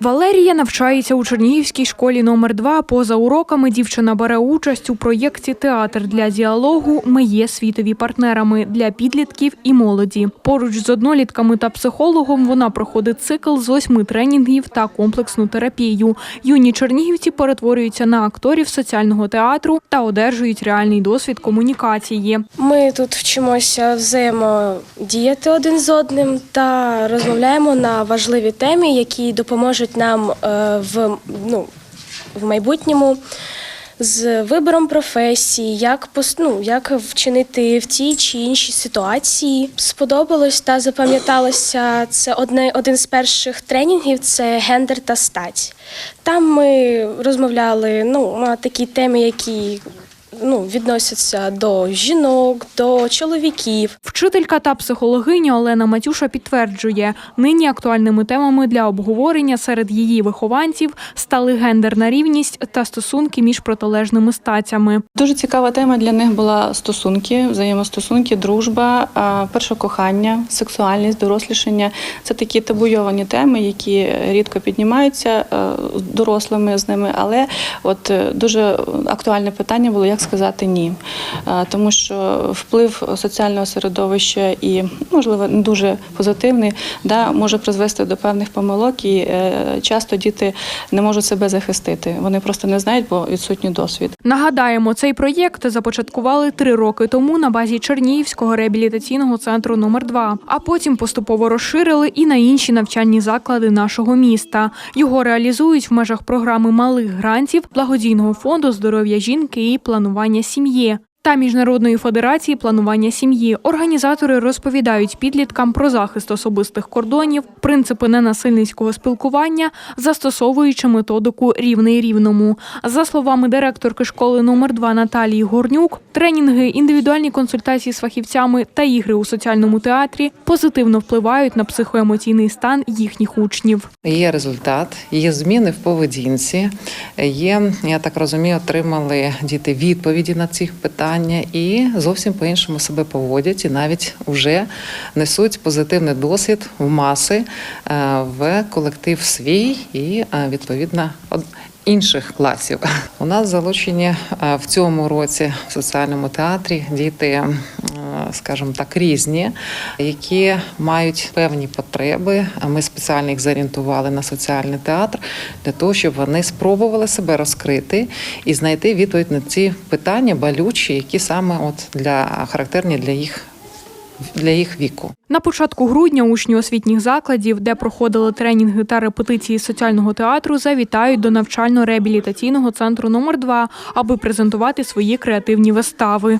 Валерія навчається у Чернігівській школі номер 2 Поза уроками дівчина бере участь у проєкті Театр для діалогу. Ми є світові партнерами для підлітків і молоді. Поруч з однолітками та психологом вона проходить цикл з восьми тренінгів та комплексну терапію. Юні чернігівці перетворюються на акторів соціального театру та одержують реальний досвід комунікації. Ми тут вчимося взаємодіяти один з одним та розмовляємо на важливі теми, які допоможуть нам е, в, ну, в майбутньому з вибором професії, як ну, як вчинити в тій чи іншій ситуації. Сподобалось та запам'яталося це одне один з перших тренінгів це гендер та стать. Там ми розмовляли ну, на такі теми, які ну, відносяться до жінок, до чоловіків. Вчителька та психологиня Олена Матюша підтверджує, нині актуальними темами для обговорення серед її вихованців стали гендерна рівність та стосунки між протилежними статтями. Дуже цікава тема для них була стосунки, взаємостосунки, дружба, перше кохання, сексуальність, дорослішання. Це такі табуйовані теми, які рідко піднімаються е, дорослими з ними. Але от е, дуже актуальне питання було, як сказати ні. Е, Тому що вплив соціального середовища і, можливо, не дуже позитивний, да, може призвести до певних помилок, і е, часто діти не можуть себе захистити. Вони просто не знають, бо відсутній досвід. Нагадаємо, цей проєкт започаткували три роки тому на базі Чернігівського реабілітаційного центру номер 2 а потім поступово розширили і на інші навчальні заклади нашого міста. Його реалізують в межах програми малих грантів благодійного фонду здоров'я жінки і планування сім'ї. Та Міжнародної федерації планування сім'ї організатори розповідають підліткам про захист особистих кордонів, принципи ненасильницького спілкування, застосовуючи методику рівний рівному. За словами директорки школи номер 2 Наталії Горнюк, тренінги, індивідуальні консультації з фахівцями та ігри у соціальному театрі позитивно впливають на психоемоційний стан їхніх учнів. Є результат, є зміни в поведінці. Є, я так розумію, отримали діти відповіді на ці питання і зовсім по-іншому себе поводять, і навіть вже несуть позитивний досвід в маси, е, в колектив свій і е, відповідно інших класів. У нас залучені е, в цьому році в соціальному театрі діти, скажімо так, різні, які мають певні потреби. Ми спеціально їх зорієнтували на соціальний театр для того, щоб вони спробували себе розкрити і знайти відповідь на ці питання болючі, які саме от для характерні для їх для їх віку. На початку грудня учні освітніх закладів, де проходили тренінги та репетиції соціального театру, завітають до навчально-реабілітаційного центру номер 2 аби презентувати свої креативні вистави.